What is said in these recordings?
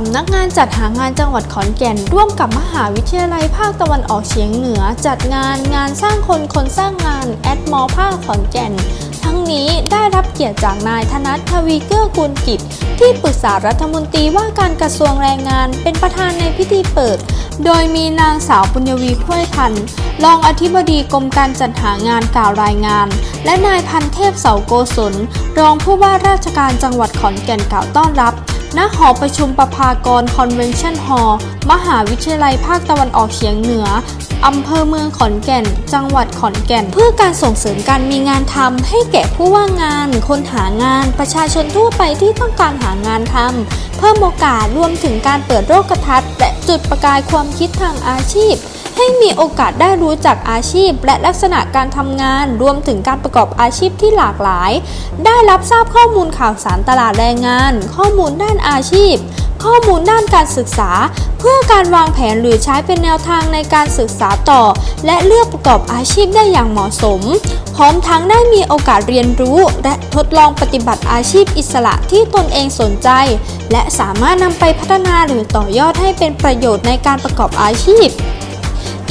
สำนักงานจัดหางานจังหวัดขอนแก่น ร่วมกับมหาวิทยาลัยภาคตะวันออกเฉียงเหนือ จัดงานงานสร้างคนคนสร้างงานแอดมอภาคขอนแก่น ทั้งนี้ได้รับเกียรติจากนายธนัททวีเกื้อกูลกิจ ที่ปรึกษารัฐมนตรีว่าการกระทรวงแรงงานเป็นประธานในพิธีเปิด โดยมีนางสาวปุญญวีพ้วยพันธ์รองอธิบดีกรมการจัดหางานกล่าวรายงาน และนายพันเทพเสาโกศลรองผู้ว่าราชการจังหวัดขอนแก่นกล่าวต้อนรับ ณหอประชุมประภากรคอนเวนชั่นฮอลล์มหาวิทยาลัยภาคตะวันออกเฉียงเหนืออำเภอเมืองขอนแก่น จังหวัดขอนแก่น เพื่อการส่งเสริมการมีงานทำให้แก่ผู้ว่างงาน คนหางาน ประชาชนทั่วไปที่ต้องการหางานทำเพิ่มโอกาสรวมถึงการเปิดโลกทัศน์และจุดประกายความคิดทางอาชีพ ให้มีโอกาสได้รู้จักอาชีพ และลักษณะการทำงาน รวมถึงการประกอบอาชีพที่หลากหลาย ได้รับทราบข้อมูลข่าวสารตลาดแรงงาน ข้อมูลด้านอาชีพ ข้อมูลด้านการศึกษา เพื่อการวางแผนหรือใช้เป็นแนวทางในการศึกษาต่อ และเลือกประกอบอาชีพได้อย่างเหมาะสม พร้อมทั้งได้มีโอกาสเรียนรู้ และทดลองปฏิบัติอาชีพอิสระที่ตนเองสนใจ และสามารถนำไปพัฒนาหรือต่อยอดให้เป็นประโยชน์ในการประกอบอาชีพ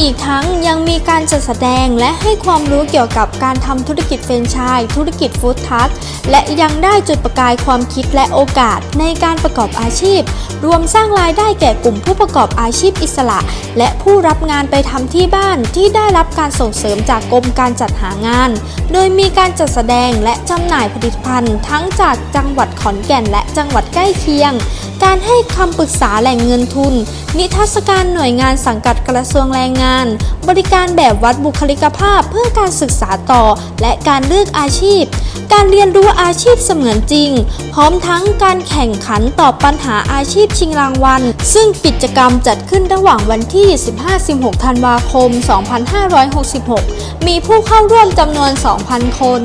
อีกทั้งยังมีการจัดแสดงและให้ความรู้เกี่ยวกับการทำธุรกิจเฟรนไชส์ธุรกิจฟู้ดทัคและยังได้จุดประกายความคิดและโอกาสในการประกอบอาชีพ รวมสร้างรายได้แก่กลุ่มผู้ประกอบอาชีพอิสระ และผู้รับงานไปทำที่บ้านที่ได้รับการส่งเสริมจากกรมการจัดหางาน โดยมีการจัดแสดงและจำหน่ายผลิตภัณฑ์ ทั้งจากจังหวัดขอนแก่นและจังหวัดใกล้เคียง การให้คำปรึกษาแหล่งเงินทุน นิทรรศการหน่วยงานสังกัดกระทรวงแรงงาน บริการแบบวัดบุคลิกภาพเพื่อการศึกษาต่อและการเลือกอาชีพ การเรียนรู้อาชีพเสมือนจริง พร้อมทั้งการแข่งขันตอบปัญหาอาชีพชิงรางวัล ซึ่งกิจกรรมจัดขึ้นระหว่างวันที่ 15-16 ธันวาคม 2566 มีผู้เข้าร่วมจำนวน 2,000 คน